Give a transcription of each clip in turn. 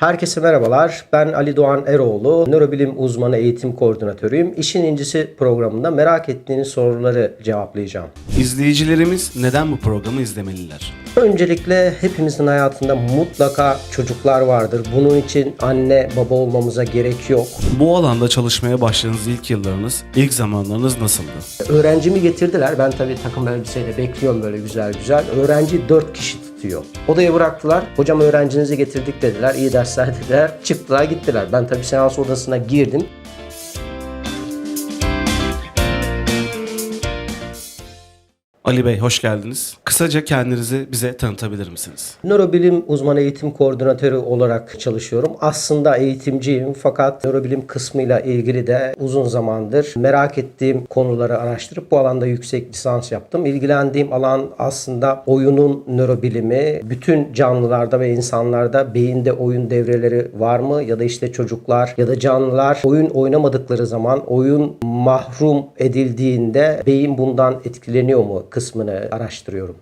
Herkese merhabalar. Ben Ali Doğan Eroğlu. Nörobilim uzmanı eğitim koordinatörüyüm. İşin İncisi programında merak ettiğiniz soruları cevaplayacağım. İzleyicilerimiz neden bu programı izlemeliler? Öncelikle hepimizin hayatında mutlaka çocuklar vardır. Bunun için anne baba olmamıza gerek yok. Bu alanda çalışmaya başladığınız ilk yıllarınız, ilk zamanlarınız nasıldı? Öğrencimi getirdiler. Ben tabii takım elbiseyle bekliyorum böyle güzel güzel. Öğrenci 4 kişi tutuyor. Odaya bıraktılar. Hocam öğrencinizi getirdik dediler. İyi dersler dediler. Çıktılar gittiler. Ben tabii seans odasına girdim. Ali Bey hoş geldiniz. Kısaca kendinizi bize tanıtabilir misiniz? Nörobilim uzman eğitim koordinatörü olarak çalışıyorum. Aslında eğitimciyim fakat nörobilim kısmıyla ilgili de uzun zamandır merak ettiğim konuları araştırıp bu alanda yüksek lisans yaptım. İlgilendiğim alan aslında oyunun nörobilimi. Bütün canlılarda ve insanlarda beyinde oyun devreleri var mı? Ya da işte çocuklar ya da canlılar oyun oynamadıkları zaman oyun mahrum edildiğinde beyin bundan etkileniyor mu kısmını araştırıyorum.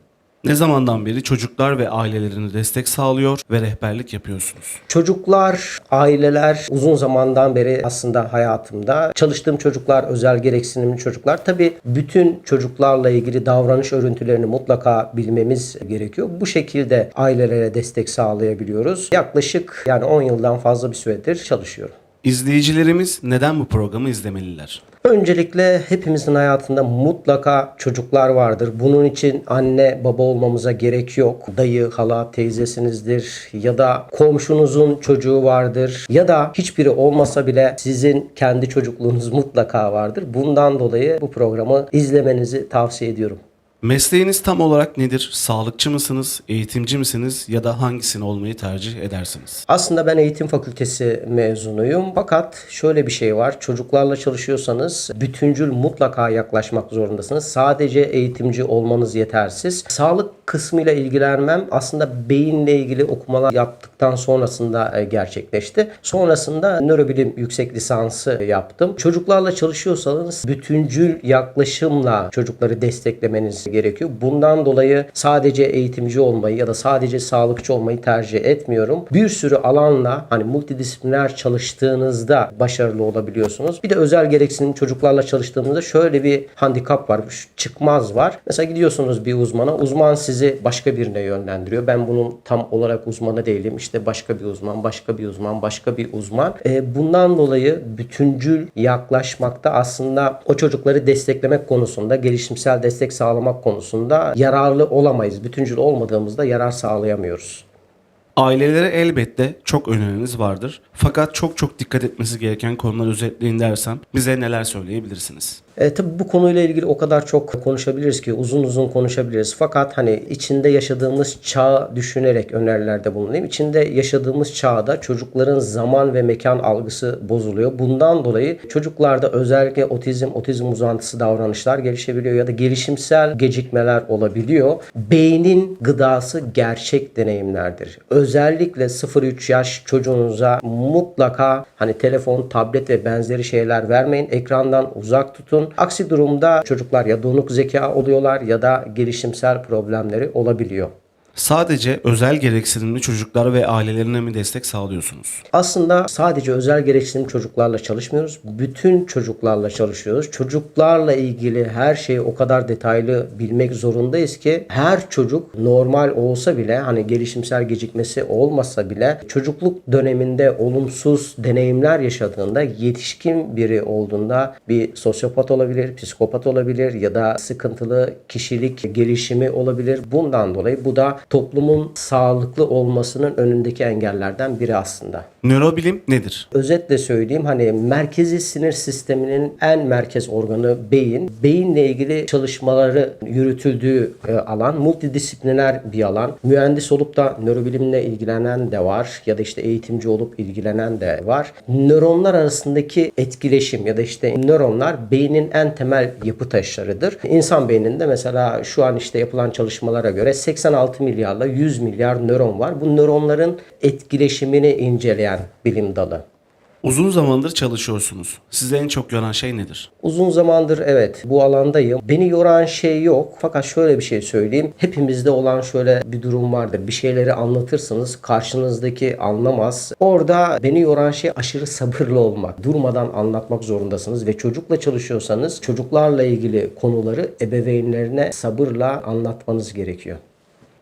Ne zamandan beri çocuklar ve ailelerine destek sağlıyor ve rehberlik yapıyorsunuz? Çocuklar, aileler uzun zamandan beri aslında hayatımda. Çalıştığım çocuklar, özel gereksinimli çocuklar. Tabii bütün çocuklarla ilgili davranış örüntülerini mutlaka bilmemiz gerekiyor. Bu şekilde ailelere destek sağlayabiliyoruz. Yaklaşık yani 10 yıldan fazla bir süredir çalışıyorum. İzleyicilerimiz neden bu programı izlemeliler? Öncelikle hepimizin hayatında mutlaka çocuklar vardır. Bunun için anne baba olmamıza gerek yok. Dayı, hala, teyzesinizdir ya da komşunuzun çocuğu vardır ya da hiçbiri olmasa bile sizin kendi çocukluğunuz mutlaka vardır. Bundan dolayı bu programı izlemenizi tavsiye ediyorum. Mesleğiniz tam olarak nedir? Sağlıkçı mısınız, eğitimci misiniz ya da hangisini olmayı tercih edersiniz? Aslında ben eğitim fakültesi mezunuyum. Fakat şöyle bir şey var. Çocuklarla çalışıyorsanız bütüncül mutlaka yaklaşmak zorundasınız. Sadece eğitimci olmanız yetersiz. Sağlık kısmıyla ilgilenmem aslında beyinle ilgili okumalar yaptıktan sonrasında e, gerçekleşti. Sonrasında nörobilim yüksek lisansı yaptım. Çocuklarla çalışıyorsanız bütüncül yaklaşımla çocukları desteklemeniz gerekiyor. Bundan dolayı sadece eğitimci olmayı ya da sadece sağlıkçı olmayı tercih etmiyorum. Bir sürü alanla hani multidisipliner çalıştığınızda başarılı olabiliyorsunuz. Bir de özel gereksinim çocuklarla çalıştığımızda şöyle bir handikap var. Çıkmaz var. Mesela gidiyorsunuz bir uzmana. Uzman sizi başka birine yönlendiriyor. Ben bunun tam olarak uzmanı değilim. İşte başka bir uzman, başka bir uzman, başka bir uzman. E, bundan dolayı bütüncül yaklaşmakta aslında o çocukları desteklemek konusunda, gelişimsel destek sağlamak konusunda yararlı olamayız. Bütüncül olmadığımızda yarar sağlayamıyoruz. Ailelere elbette çok öneriniz vardır. Fakat çok çok dikkat etmesi gereken konular özetleyin dersen bize neler söyleyebilirsiniz? E, tabii bu konuyla ilgili o kadar çok konuşabiliriz ki uzun uzun konuşabiliriz. Fakat hani içinde yaşadığımız çağı düşünerek önerilerde bulunayım. İçinde yaşadığımız çağda çocukların zaman ve mekan algısı bozuluyor. Bundan dolayı çocuklarda özellikle otizm, otizm uzantısı davranışlar gelişebiliyor ya da gelişimsel gecikmeler olabiliyor. Beynin gıdası gerçek deneyimlerdir. Özellikle 0-3 yaş çocuğunuza mutlaka hani telefon, tablet ve benzeri şeyler vermeyin. Ekrandan uzak tutun. Aksi durumda çocuklar ya donuk zeka oluyorlar ya da gelişimsel problemleri olabiliyor. Sadece özel gereksinimli çocuklar ve ailelerine mi destek sağlıyorsunuz? Aslında sadece özel gereksinim çocuklarla çalışmıyoruz. Bütün çocuklarla çalışıyoruz. Çocuklarla ilgili her şeyi o kadar detaylı bilmek zorundayız ki her çocuk normal olsa bile hani gelişimsel gecikmesi olmasa bile çocukluk döneminde olumsuz deneyimler yaşadığında yetişkin biri olduğunda bir sosyopat olabilir, psikopat olabilir ya da sıkıntılı kişilik gelişimi olabilir. Bundan dolayı bu da toplumun sağlıklı olmasının önündeki engellerden biri aslında. Nörobilim nedir? Özetle söyleyeyim hani merkezi sinir sisteminin en merkez organı beyin. Beyinle ilgili çalışmaları yürütüldüğü e, alan multidisipliner bir alan. Mühendis olup da nörobilimle ilgilenen de var ya da işte eğitimci olup ilgilenen de var. Nöronlar arasındaki etkileşim ya da işte nöronlar beynin en temel yapı taşlarıdır. İnsan beyninde mesela şu an işte yapılan çalışmalara göre 86 milyarla 100 milyar nöron var. Bu nöronların etkileşimini inceleyen bilim dalı. Uzun zamandır çalışıyorsunuz. Sizi en çok yoran şey nedir? Uzun zamandır evet bu alandayım. Beni yoran şey yok. Fakat şöyle bir şey söyleyeyim. Hepimizde olan şöyle bir durum vardır. Bir şeyleri anlatırsınız. Karşınızdaki anlamaz. Orada beni yoran şey aşırı sabırlı olmak. Durmadan anlatmak zorundasınız ve çocukla çalışıyorsanız çocuklarla ilgili konuları ebeveynlerine sabırla anlatmanız gerekiyor.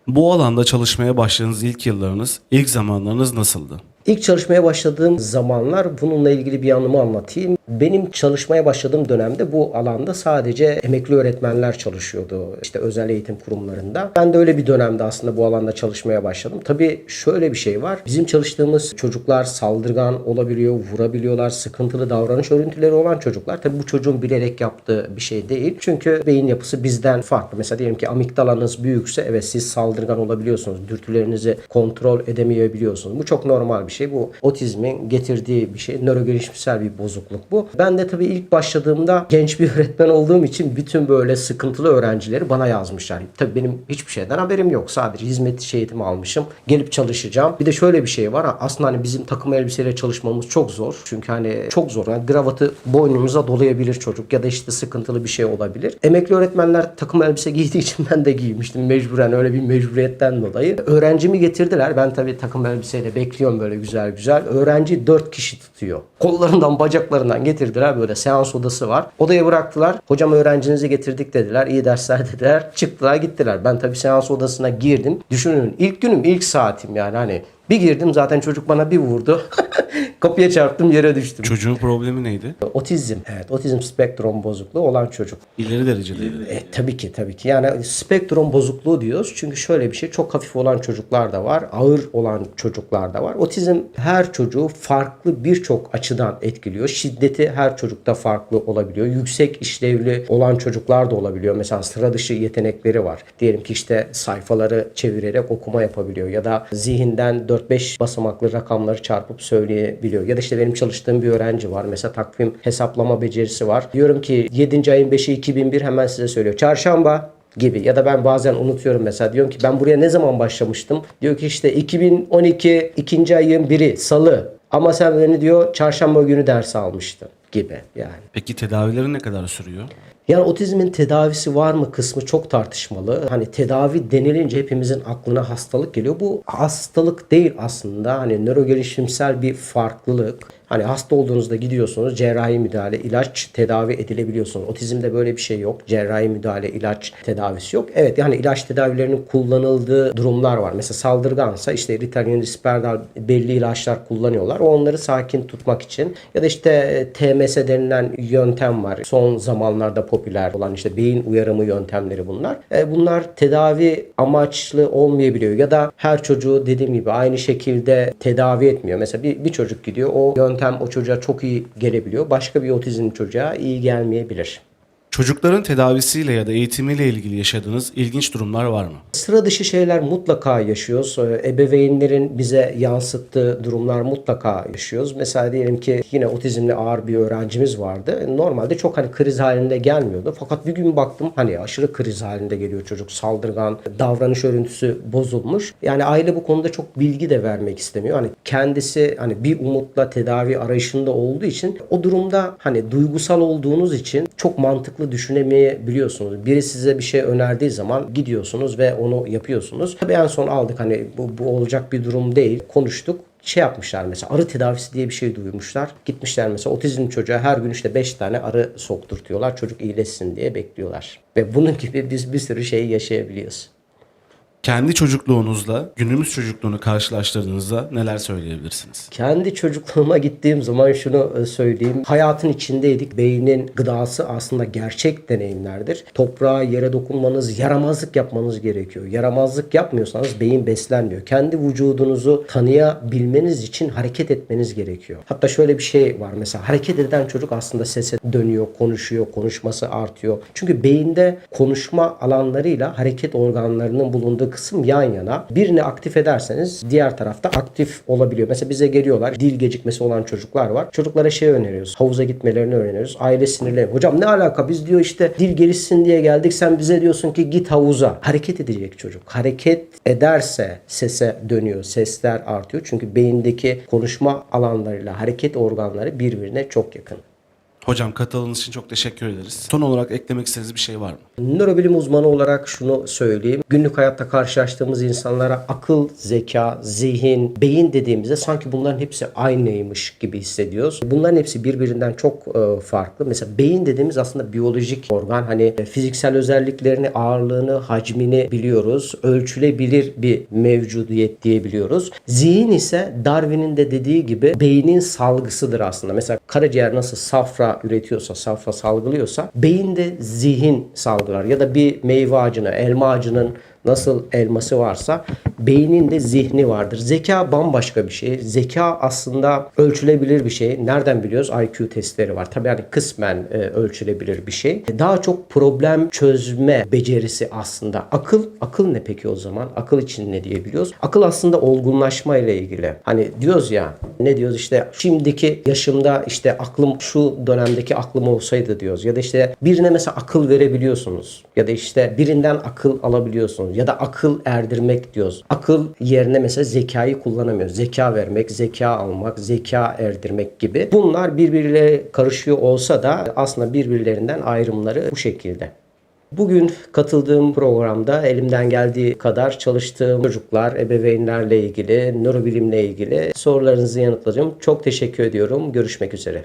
Bu alanda çalışmaya başladığınız ilk yıllarınız, ilk zamanlarınız nasıldı? İlk çalışmaya başladığım zamanlar bununla ilgili bir anımı anlatayım. Benim çalışmaya başladığım dönemde bu alanda sadece emekli öğretmenler çalışıyordu işte özel eğitim kurumlarında. Ben de öyle bir dönemde aslında bu alanda çalışmaya başladım. Tabii şöyle bir şey var. Bizim çalıştığımız çocuklar saldırgan olabiliyor, vurabiliyorlar, sıkıntılı davranış örüntüleri olan çocuklar. Tabii bu çocuğun bilerek yaptığı bir şey değil. Çünkü beyin yapısı bizden farklı. Mesela diyelim ki amigdalanız büyükse evet siz saldırgan olabiliyorsunuz. Dürtülerinizi kontrol edemeyebiliyorsunuz. Bu çok normal bir şey. Bu otizmin getirdiği bir şey. Nörogelişimsel bir bozukluk bu. Ben de tabii ilk başladığımda genç bir öğretmen olduğum için bütün böyle sıkıntılı öğrencileri bana yazmışlar. Tabii benim hiçbir şeyden haberim yok. Sadece hizmet içi eğitimi almışım. Gelip çalışacağım. Bir de şöyle bir şey var. Aslında hani bizim takım elbiseyle çalışmamız çok zor. Çünkü hani çok zor. Yani gravatı boynumuza dolayabilir çocuk ya da işte sıkıntılı bir şey olabilir. Emekli öğretmenler takım elbise giydiği için ben de giymiştim mecburen öyle bir mecburiyetten dolayı. Öğrencimi getirdiler. Ben tabii takım elbiseyle bekliyorum böyle güzel güzel. Öğrenci 4 kişi tutuyor. Kollarından bacaklarından getirdiler böyle seans odası var. Odaya bıraktılar. Hocam öğrencinizi getirdik dediler. İyi dersler dediler. Çıktılar gittiler. Ben tabii seans odasına girdim. Düşünün ilk günüm ilk saatim yani hani bir girdim zaten çocuk bana bir vurdu. Kapıya çarptım yere düştüm. Çocuğun problemi neydi? Otizm. Evet otizm spektrum bozukluğu olan çocuk. İleri derecede. E, tabii ki tabii ki. Yani spektrum bozukluğu diyoruz. Çünkü şöyle bir şey çok hafif olan çocuklar da var. Ağır olan çocuklar da var. Otizm her çocuğu farklı birçok açıdan etkiliyor. Şiddeti her çocukta farklı olabiliyor. Yüksek işlevli olan çocuklar da olabiliyor. Mesela sıra dışı yetenekleri var. Diyelim ki işte sayfaları çevirerek okuma yapabiliyor. Ya da zihinden 4-5 basamaklı rakamları çarpıp söyleyebiliyor. Ya da işte benim çalıştığım bir öğrenci var. Mesela takvim hesaplama becerisi var. Diyorum ki 7. ayın 5'i 2001 hemen size söylüyor. Çarşamba gibi ya da ben bazen unutuyorum mesela diyorum ki ben buraya ne zaman başlamıştım? Diyor ki işte 2012 ikinci ayın biri salı ama sen beni diyor çarşamba günü ders almıştın gibi yani. Peki tedavileri ne kadar sürüyor? Yani otizmin tedavisi var mı kısmı çok tartışmalı. Hani tedavi denilince hepimizin aklına hastalık geliyor. Bu hastalık değil aslında. Hani nörogelişimsel bir farklılık. Hani hasta olduğunuzda gidiyorsunuz cerrahi müdahale, ilaç tedavi edilebiliyorsunuz. Otizmde böyle bir şey yok. Cerrahi müdahale, ilaç tedavisi yok. Evet yani ilaç tedavilerinin kullanıldığı durumlar var. Mesela saldırgansa işte Ritalin, Risperdal belli ilaçlar kullanıyorlar. Onları sakin tutmak için. Ya da işte TMS denilen yöntem var. Son zamanlarda popüler olan işte beyin uyarımı yöntemleri bunlar. E, bunlar tedavi amaçlı olmayabiliyor. Ya da her çocuğu dediğim gibi aynı şekilde tedavi etmiyor. Mesela bir, bir çocuk gidiyor o yöntem o çocuğa çok iyi gelebiliyor. Başka bir otizmli çocuğa iyi gelmeyebilir. Çocukların tedavisiyle ya da eğitimiyle ilgili yaşadığınız ilginç durumlar var mı? Sıra dışı şeyler mutlaka yaşıyoruz. Ee, Ebeveynlerin bize yansıttığı durumlar mutlaka yaşıyoruz. Mesela diyelim ki yine otizmli ağır bir öğrencimiz vardı. Normalde çok hani kriz halinde gelmiyordu. Fakat bir gün baktım hani aşırı kriz halinde geliyor çocuk. Saldırgan, davranış örüntüsü bozulmuş. Yani aile bu konuda çok bilgi de vermek istemiyor. Hani kendisi hani bir umutla tedavi arayışında olduğu için o durumda hani duygusal olduğunuz için çok mantıklı düşünemeyebiliyorsunuz. Biri size bir şey önerdiği zaman gidiyorsunuz ve onu yapıyorsunuz. Tabii en son aldık hani bu, bu olacak bir durum değil. Konuştuk şey yapmışlar mesela arı tedavisi diye bir şey duymuşlar. Gitmişler mesela otizmli çocuğa her gün işte 5 tane arı sokturtuyorlar. Çocuk iyileşsin diye bekliyorlar. Ve bunun gibi biz bir sürü şey yaşayabiliyoruz. Kendi çocukluğunuzla günümüz çocukluğunu karşılaştırdığınızda neler söyleyebilirsiniz? Kendi çocukluğuma gittiğim zaman şunu e, söyleyeyim. Hayatın içindeydik. Beynin gıdası aslında gerçek deneyimlerdir. Toprağa, yere dokunmanız, yaramazlık yapmanız gerekiyor. Yaramazlık yapmıyorsanız beyin beslenmiyor. Kendi vücudunuzu tanıyabilmeniz için hareket etmeniz gerekiyor. Hatta şöyle bir şey var mesela hareket eden çocuk aslında sese dönüyor, konuşuyor, konuşması artıyor. Çünkü beyinde konuşma alanlarıyla hareket organlarının bulunduğu kısım yan yana. Birini aktif ederseniz diğer tarafta aktif olabiliyor. Mesela bize geliyorlar. Dil gecikmesi olan çocuklar var. Çocuklara şey öneriyoruz. Havuza gitmelerini öğreniyoruz. Aile sinirleri. Hocam ne alaka? Biz diyor işte dil gelişsin diye geldik. Sen bize diyorsun ki git havuza. Hareket edecek çocuk. Hareket ederse sese dönüyor. Sesler artıyor. Çünkü beyindeki konuşma alanlarıyla hareket organları birbirine çok yakın. Hocam katıldığınız için çok teşekkür ederiz. Son olarak eklemek istediğiniz bir şey var mı? Nörobilim uzmanı olarak şunu söyleyeyim. Günlük hayatta karşılaştığımız insanlara akıl, zeka, zihin, beyin dediğimizde sanki bunların hepsi aynıymış gibi hissediyoruz. Bunların hepsi birbirinden çok e, farklı. Mesela beyin dediğimiz aslında biyolojik organ. Hani e, fiziksel özelliklerini, ağırlığını, hacmini biliyoruz. Ölçülebilir bir mevcudiyet diyebiliyoruz. Zihin ise Darwin'in de dediği gibi beynin salgısıdır aslında. Mesela karaciğer nasıl üretiyorsa, safra salgılıyorsa beyin de zihin salgılar. Ya da bir meyve ağacına, elma ağacının nasıl elması varsa beynin de zihni vardır. Zeka bambaşka bir şey. Zeka aslında ölçülebilir bir şey. Nereden biliyoruz? IQ testleri var. Tabii yani kısmen e, ölçülebilir bir şey. Daha çok problem çözme becerisi aslında. Akıl, akıl ne peki o zaman? Akıl için ne diyebiliyoruz? Akıl aslında olgunlaşma ile ilgili. Hani diyoruz ya ne diyoruz işte şimdiki yaşımda işte aklım şu dönemdeki aklım olsaydı diyoruz. Ya da işte birine mesela akıl verebiliyorsunuz. Ya da işte birinden akıl alabiliyorsunuz. Ya da akıl erdirmek diyoruz. Akıl yerine mesela zekayı kullanamıyoruz. Zeka vermek, zeka almak, zeka erdirmek gibi. Bunlar birbiriyle karışıyor olsa da aslında birbirlerinden ayrımları bu şekilde. Bugün katıldığım programda elimden geldiği kadar çalıştığım çocuklar, ebeveynlerle ilgili, nörobilimle ilgili sorularınızı yanıtladım. Çok teşekkür ediyorum. Görüşmek üzere.